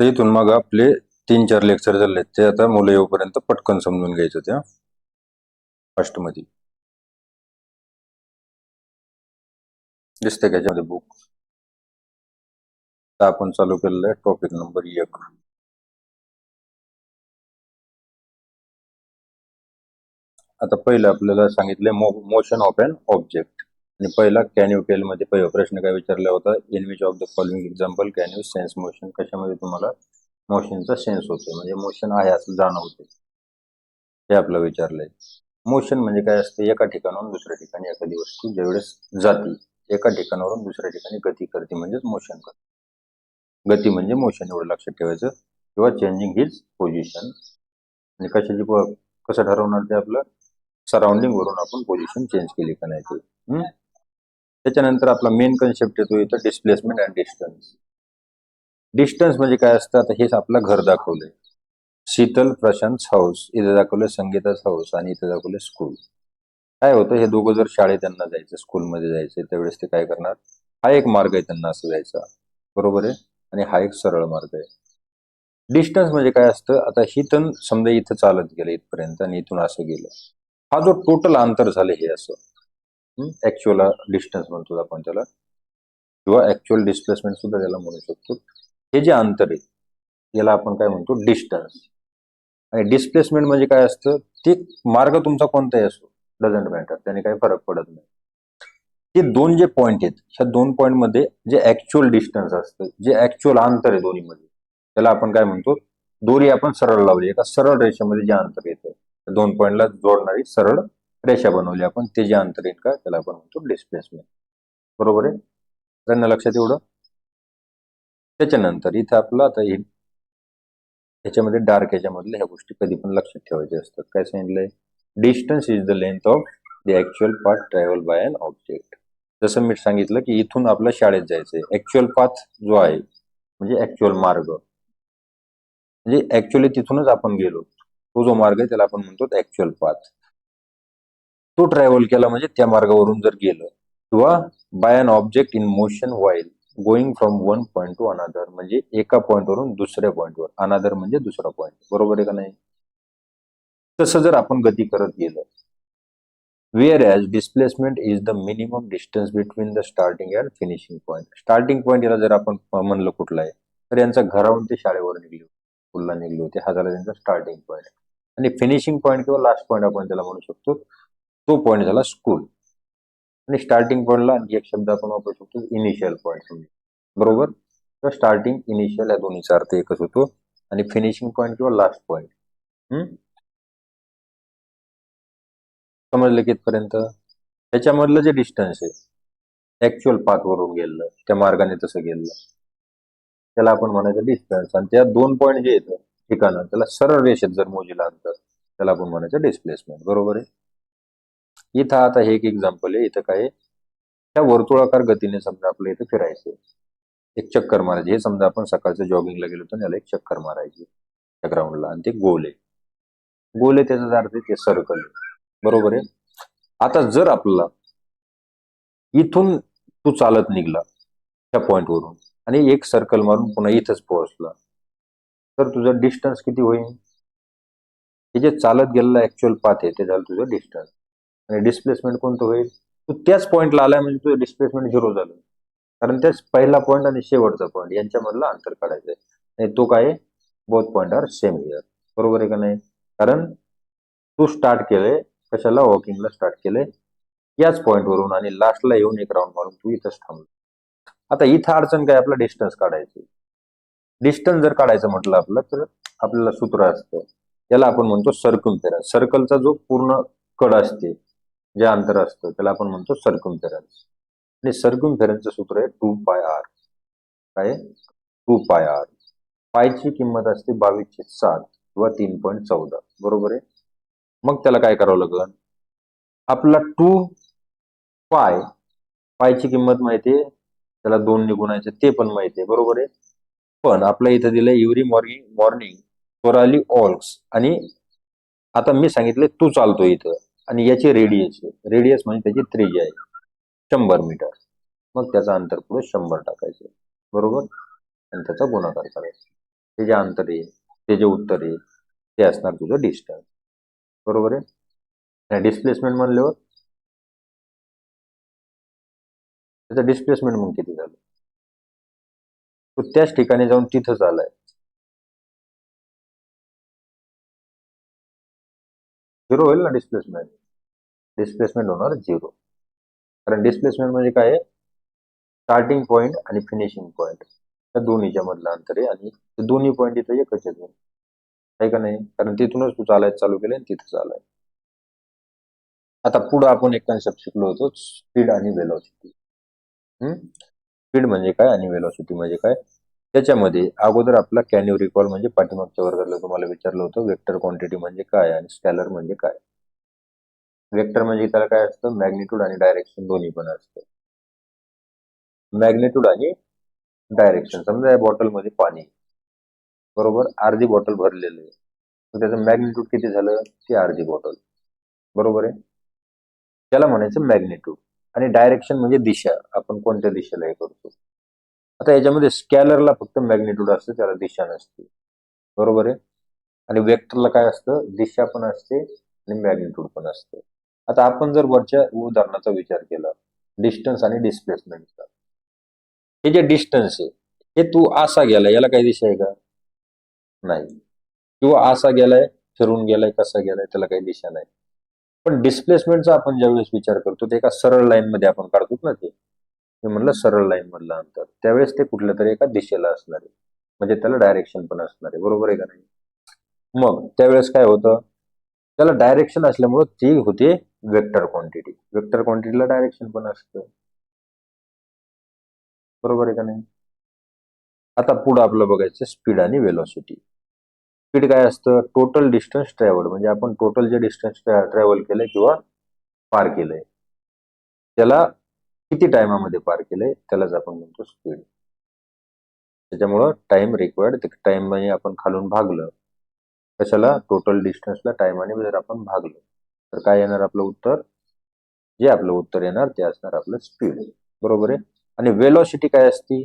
तर इथून मग आपले तीन चार लेक्चर झाले ते आता मुलं येऊपर्यंत पटकन समजून घ्यायचं त्या फर्स्टमध्ये दिसते का याच्यामध्ये बुक आपण चालू केलेलं आहे टॉपिक नंबर एक. आता पहिलं आपल्याला सांगितलं मोशन ऑफ अन ऑब्जेक्ट आणि पहिला कॅन यू टेल मध्ये पहिला प्रश्न काय विचारला होता? In which of the following example can you sense motion कशामध्ये तुम्हाला मोशनचा सेन्स होतो म्हणजे मोशन आहे असं जाणवते हे आपलं विचारलंय. मोशन म्हणजे काय असते? एका ठिकाणाहून दुसऱ्या ठिकाणी एखादी वस्तू ज्यावेळेस जाते एका ठिकाणावरून दुसऱ्या ठिकाणी गती करते म्हणजेच मोशन करते. गती म्हणजे मोशन एवढं लक्षात ठेवायचं. किंवा चेंजिंग हिज पोझिशन आणि कशाची कसं ठरवणार ते आपलं? सराउंडिंग वरून आपण पोझिशन चेंज केली का नाही ते. त्याच्यानंतर आपला मेन कन्सेप्ट येतो इथं डिस्प्लेसमेंट अँड डिस्टन्स डिस्टन्स म्हणजे काय असतं? आता हेच आपलं घर दाखवलंय. शीतल प्रशांत हाऊस इथं दाखवलं संगीताच हाऊस आणि इथं दाखवलं स्कूल काय होतं? हे दोघं जर शाळेत त्यांना जायचं स्कूलमध्ये जायचं त्यावेळेस ते काय करणार? हा एक मार्ग आहे त्यांना असं जायचा. बरोबर आहे? आणि हा एक सरळ मार्ग आहे. डिस्टन्स म्हणजे काय असतं? आता ही समजा इथं चालत गेलं इथपर्यंत आणि इथून असं गेलं. हा जो टोटल अंतर झालं हे असं. ऍक्च्युअल डिस्टन्स म्हणतो आपण त्याला. किंवा ऍक्च्युअल डिस्प्लेसमेंट सुद्धा त्याला म्हणू शकतो. हे जे अंतर आहे याला आपण काय म्हणतो? डिस्टन्स आणि डिस्प्लेसमेंट म्हणजे काय असतं? ते मार्ग तुमचा कोणताही असो डझंट मॅटर त्याने काही फरक पडत नाही. हे दोन जे पॉईंट आहेत ह्या दोन पॉईंटमध्ये जे ऍक्च्युअल डिस्टन्स असतं जे ऍक्च्युअल अंतर आहे दोन्हीमध्ये त्याला आपण काय म्हणतो? दोरी आपण सरळ लावली. एका सरळ रेषेमध्ये जे अंतर येतं त्या दोन पॉईंटला जोडणारी सरळ रेषा बनवली आपण ते जे अंतर येईल का त्याला आपण म्हणतो डिस्प्लेसमेंट बरोबर आहे? त्यांना लक्षात एवढं त्याच्यानंतर इथं आपलं आता हे ह्याच्यामध्ये डार्क ह्याच्यामधल्या ह्या गोष्टी कधी पण लक्षात ठेवायच्या असतात. काय सांगितलंय? Distance is the length of the actual path travel by an object जसं मी सांगितलं की इथून आपल्या शाळेत जायचंय. ऍक्च्युअल पाथ जो आहे म्हणजे ऍक्च्युअल मार्ग. म्हणजे ऍक्च्युअली तिथूनच आपण गेलो. तो जो मार्ग आहे त्याला आपण म्हणतो ऍक्च्युअल पाथ तो ट्रॅव्हल केला म्हणजे त्या मार्गावरून जर गेलं किंवा by an object in motion while going from one point to another म्हणजे एका पॉईंटवरून वरून दुसऱ्या पॉईंटवर वर. अनादर म्हणजे दुसरा पॉईंट बरोबर आहे का नाही? तसं जर आपण गती करत गेलो whereas displacement is the minimum distance between the starting and finishing point starting point याला जर आपण म्हणलं कुठला आहे तर यांचा घरावरून ते शाळेवर निघले होते स्कूलला निघले होते. हा झाला त्यांचा स्टार्टिंग पॉईंट आणि फिनिशिंग पॉईंट किंवा लास्ट पॉईंट आपण त्याला म्हणू शकतो तो पॉईंट झाला स्कूल आणि स्टार्टिंग पॉईंटला आणखी एक शब्द आपण वापरू शकतो इनिशियल पॉईंट म्हणजे. बरोबर? तर स्टार्टिंग इनिशियल या दोन्हीचा अर्थ एकच होतो. आणि फिनिशिंग पॉईंट किंवा लास्ट पॉईंट समजलं कितपर्यंत? त्याच्यामधलं जे डिस्टन्स आहे ऍक्च्युअल पाथवरून गेलं त्या मार्गाने तसं गेलं त्याला आपण म्हणायचं डिस्टन्स आणि त्या दोन पॉईंट जे येतं ठिकाणं त्याला सरळ रेषेत जर मोजीला अंतर त्याला आपण म्हणायचं डिस्प्लेसमेंट बरोबर आहे? इथं आता हे एक एक्झाम्पल आहे. इथं काय त्या वर्तुळाकार गतीने समजा आपल्या इथं फिरायचं एक चक्कर मारायची. हे समजा आपण सकाळचं जॉगिंगला गेलो तर याला एक चक्कर मारायची त्या ग्राउंडला आणि ते गोल आहे. गोल आहे त्याचा अर्थ ते सर्कल आहे. बरोबर आहे? आता जर आपला इथून तू चालत निघला त्या पॉइंट वरून आणि एक सर्कल मारून पुन्हा इथंच पोहोचला तर तुझं डिस्टन्स किती होईल? हे जे चालत गेलेला ऍक्च्युअल पाथ आहे ते झालं तुझं डिस्टन्स आणि डिस्प्लेसमेंट कोणतं होईल? तो त्याच पॉईंटला आलाय म्हणजे तुझं डिस्प्लेसमेंट झिरो झालं. कारण त्याच पहिला पॉईंट आणि शेवटचा पॉईंट यांच्यामधला अंतर काढायचं आहे आणि तो काय आहे? Both point are same here बरोबर आहे का नाही? कारण तू स्टार्ट केलंय कशाला? वॉकिंगला स्टार्ट केलंय. याच पॉईंटवरून वरून आणि लास्टला येऊन एक राऊंड मारून तू इथंच थांबलो. आता इथं अडचण काय? आपला डिस्टन्स काढायचं. डिस्टन्स जर काढायचं म्हटलं आपलं तर आपल्याला सूत्र असतं. त्याला आपण म्हणतो सर्कम्फेरन्स सर्कलचा जो पूर्ण कड असते जे अंतर असतं त्याला आपण म्हणतो सर्कम्फेरन्स आणि सर्कम्फेरन्सचं सूत्र आहे टू पाय आर काय? टू पाय आर पायची किंमत असते बावीसशे सात किंवा तीन पॉईंट चौदा. बरोबर आहे? मग त्याला काय करावं लागेल? आपला टू पाय पायची किंमत माहिती आहे? त्याला दोन निघूनायचे ते पण माहिती आहे. बरोबर आहे? पण आपल्या इथं दिलंय एव्हरी मॉर्निंग मॉर्निंग सोराली ऑल्क्स आणि आता मी सांगितले तू चालतो इथं. आणि याची रेडियस रेडियस म्हणजे त्याची त्रिज्या आहे. शंभर मीटर मग त्याचा अंतर पुढे शंभर टाकायचं बरोबर? आणि त्याचा गुणाकार करायचा ते जे अंतर आहे ते जे उत्तर आहे ते असणार तुझं डिस्टन्स बरोबर आहे? डिस्प्लेसमेंट म्हणल्यावर त्याचं डिस्प्लेसमेंट मग किती झालं? तो त्याच ठिकाणी जाऊन तिथंच आलाय झिरो होईल ना डिस्प्लेसमेंट डिस्प्लेसमेंट होणार झिरो. कारण डिस्प्लेसमेंट म्हणजे काय आहे? स्टार्टिंग पॉईंट आणि फिनिशिंग पॉईंट त्या दोन्हीच्या मधलं अंतर आहे आणि ते दोन्ही पॉईंट इथं एकच आहेत. आहे का नाही? कारण तिथूनच तू चालायचं चालू केलं आणि तिथं चालाय आता पुढं आपण एक कन्सेप्ट शिकलो होतो स्पीड आणि वेलॉसिटी स्पीड म्हणजे काय आणि वेलॉसिटी म्हणजे काय? त्याच्यामध्ये अगोदर आपला कॅन यू रिकॉल म्हणजे पाठीमागच्या वर्गाला तुम्हाला विचारलं होतं वेक्टर क्वांटिटी म्हणजे काय आणि स्कॅलर म्हणजे काय? वेक्टर म्हणजे त्याला काय असतं? मॅग्नेट्यूड आणि डायरेक्शन दोन्ही पण असतं. मॅग्नेट्यूड आणि डायरेक्शन समजा या बॉटलमध्ये पाणी बरोबर? अर्धी बॉटल भरलेली आहे. तर त्याचं मॅग्नेट्यूड किती झालं? ती अर्धी बॉटल बरोबर आहे? त्याला म्हणायचं मॅग्नेट्यूड आणि डायरेक्शन म्हणजे दिशा. आपण कोणत्या दिशेला हे करतो? आता याच्यामध्ये स्कॅलरला फक्त मॅग्नेट्यूड असतं त्याला दिशा नसते. बरोबर आहे? आणि वेक्टरला काय असतं? दिशा पण असते आणि मॅग्नेट्यूड पण असतं. आता आपण जर वरच्या उदाहरणाचा विचार केला डिस्टन्स आणि डिस्प्लेसमेंटचा हे जे डिस्टन्स आहे हे तू असा गेलाय याला काही दिशा आहे का? नाही. किंवा असा गेलाय फिरून गेलाय कसा गेलाय त्याला काही दिशा नाही. पण डिस्प्लेसमेंटचा आपण ज्यावेळेस विचार करतो ते एका सरळ लाईन मध्ये आपण काढतो ना ते. मी म्हणलं सरळ लाईन मधलं अंतर. त्यावेळेस ते कुठल्या तरी एका दिशेला असणार आहे. म्हणजे त्याला डायरेक्शन पण असणार आहे. बरोबर आहे का नाही? मग त्यावेळेस काय होतं? त्याला डायरेक्शन असल्यामुळं ती होते वेक्टर क्वांटिटी वेक्टर क्वांटिटीला डायरेक्शन पण असतं. बरोबर आहे का नाही? आता पुढं आपलं बघायचं स्पीड आणि वेलॉसिटी स्पीड काय असतं? टोटल डिस्टन्स ट्रॅव्हल म्हणजे आपण टोटल जे डिस्टन्स ट्रॅव्हल केलंय किंवा पार केलंय. त्याला किती टायमामध्ये पार केलंय त्यालाच आपण म्हणतो स्पीड त्याच्यामुळं टाइम रिक्वायर्ड टाइम म्हणजे आपण खालून भागलं कशाला? टोटल डिस्टन्सला टाइमाने जर आपण भागलो. तर काय येणार आपलं उत्तर? जे आपलं उत्तर येणार ते असणार आपलं स्पीड बरोबर आहे? आणि वेलॉसिटी काय असती?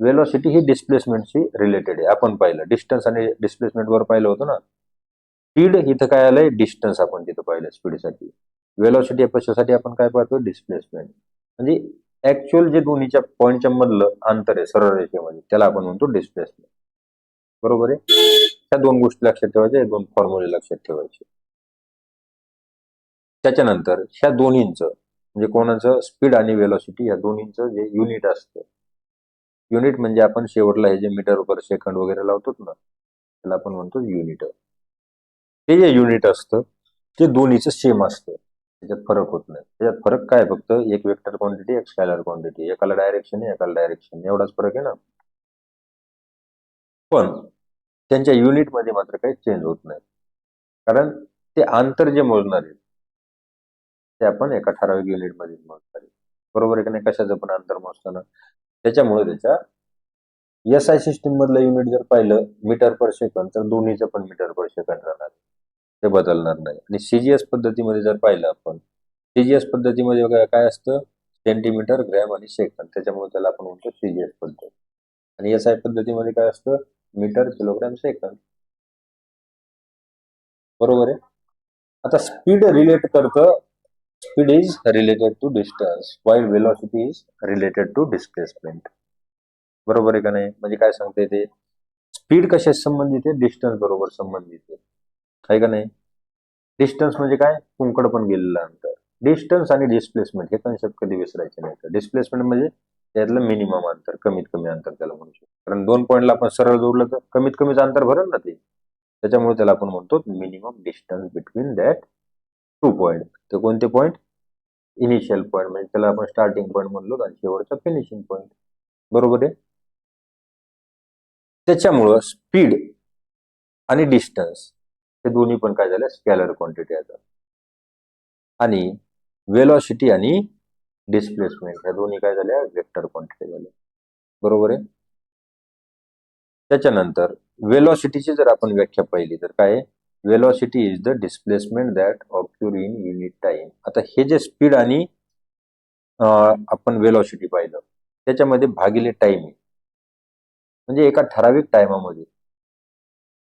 वेलॉसिटी ही डिस्प्लेसमेंटशी रिलेटेड आहे. आपण पाहिलं डिस्टन्स आणि डिस्प्लेसमेंट वर पाहिलं होतं ना? स्पीड इथं काय आलंय? डिस्टन्स आपण तिथं पाहिलं स्पीडसाठी वेलॉसिटी कशासाठी आपण काय पाहतो? डिस्प्लेसमेंट म्हणजे ऍक्च्युअल जे दोन्हीच्या पॉईंटच्या मधलं अंतर आहे सरळ रेषेमध्ये त्याला आपण म्हणतो डिस्प्लेसमेंट बरोबर आहे? ह्या दोन गोष्टी लक्षात ठेवायच्या दोन फॉर्म्युले लक्षात ठेवायचे. त्याच्यानंतर ह्या दोन्हींचं म्हणजे कोणाचं स्पीड आणि वेलॉसिटी या दोन्हींचं जे युनिट असतं. युनिट म्हणजे आपण शेवटला हे जे मीटर पर सेकंड वगैरे लावतो ना त्याला आपण म्हणतो युनिट ते जे युनिट असतं ते दोन्हीचं सेम असतं. त्याच्यात फरक होत नाही. त्याच्यात फरक काय फक्त एक वेक्टर क्वांटिटी एक स्कॅलर क्वांटिटी एकाला डायरेक्शन आहे एकाला डायरेक्शन एवढाच फरक आहे ना? पण त्यांच्या युनिटमध्ये मात्र काही चेंज होत नाही. कारण ते अंतर जे मोजणार आहे ते आपण एका ठराविक युनिटमध्ये मोजणार आहे बरोबर आहे का नाही? कशाचं पण अंतर मोजताना? त्याच्यामुळे त्याच्या एस आय सिस्टीम मधलं युनिट जर पाहिलं मीटर पर सेकंद तर दोन्हीचं पण मीटर पर सेकंड राहणार ते बदलणार नाही. आणि सीजीएस पद्धतीमध्ये जर पाहिलं आपण सीजीएस पद्धतीमध्ये काय असतं? सेंटीमीटर ग्रॅम आणि सेकंद त्याच्यामुळे त्याला आपण म्हणतो सीजीएस पद्धत. आणि एस आय पद्धतीमध्ये काय असतं? मीटर किलोग्रॅम सेकंद बरोबर आहे? आता स्पीड रिलेट करतं speed is related to distance while velocity is related to displacement बरोबर आहे का नाही? म्हणजे काय सांगते ते स्पीड कशा संबंधित आहे? डिस्टन्स बरोबर संबंधित आहे. आहे का नाही? डिस्टन्स म्हणजे काय? कुंकड पण गेलेलं अंतर. डिस्टन्स आणि डिस्प्लेसमेंट हे कन्सेप्ट कधी विसरायचे नाही तर डिस्प्लेसमेंट म्हणजे त्यातलं मिनिमम अंतर कमीत कमी अंतर त्याला म्हणू शकतो. कारण दोन पॉईंटला आपण सरळ जोडलं तर कमीत कमीच अंतर भरल ना ते. त्याच्यामुळे त्याला आपण म्हणतो minimum distance between that two point ते कोणते पॉईंट इनिशियल पॉईंट म्हणजे त्याला आपण स्टार्टिंग पॉईंट म्हणलो आणि शेवटचा फिनिशिंग पॉईंट बरोबर आहे? त्याच्यामुळं स्पीड आणि डिस्टन्स हे दोन्ही पण काय झालं? स्कॅलर क्वांटिटी आता आणि वेलॉसिटी आणि डिस्प्लेसमेंट ह्या दोन्ही काय झाल्या? वेक्टर क्वांटिटी झाल्या. बरोबर आहे? त्याच्यानंतर वेलॉसिटीची जर आपण व्याख्या पाहिली तर काय velocity is the displacement that occur in unit time आता हे जे स्पीड आणि आपण वेलॉसिटी पाहिलं त्याच्यामध्ये भागिले टाइम आहे. म्हणजे एका ठराविक टायमामध्ये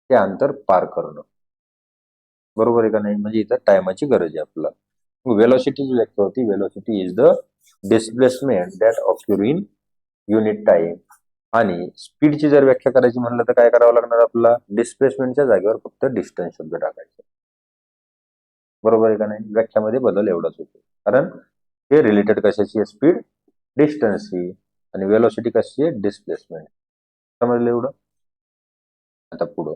ते अंतर पार करणं. बरोबर आहे का नाही? म्हणजे इथं टायमाची गरज आहे आपल्याला. वेलॉसिटीची व्याख्या होती velocity is the displacement that occur in unit time आणि स्पीडची जर व्याख्या करायची म्हणलं तर काय करावं लागणार आपल्याला? डिस्प्लेसमेंटच्या जागेवर फक्त डिस्टन्स शब्द टाकायचा. बरोबर आहे का नाही? व्याख्यामध्ये बदल एवढाच होतो. कारण हे रिलेटेड कशाची आहे? स्पीड डिस्टन्सची आणि वेलॉसिटी कशी आहे? डिस्प्लेसमेंट समजलं एवढं? आता पुढं.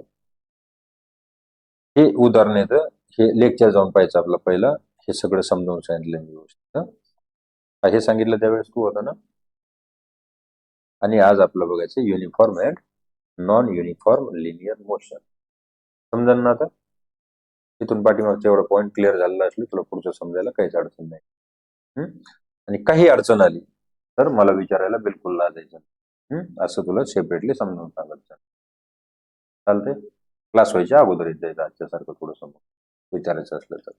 हे उदाहरण येतं. हे लेक्चर जाऊन पाहिजे आपलं पहिलं. हे सगळं समजावून सांगितलं मी व्यवस्थित. हे सांगितलं त्यावेळेस तू होता ना? आणि आज आपलं बघायचं uniform and non uniform linear motion समजा ना आता? तिथून पाठीमागचं एवढं पॉईंट क्लिअर झालेला असले तुला पुढचं समजायला काहीच अडचण नाही. आणि काही अडचण आली तर मला विचारायला बिलकुल लाजायचं असं तुला सेपरेटली समजावून सांगायचं चालतंय? क्लास व्हायच्या अगोदर एकदा राज्यासारखं थोडंसं विचारायचं असलं तर.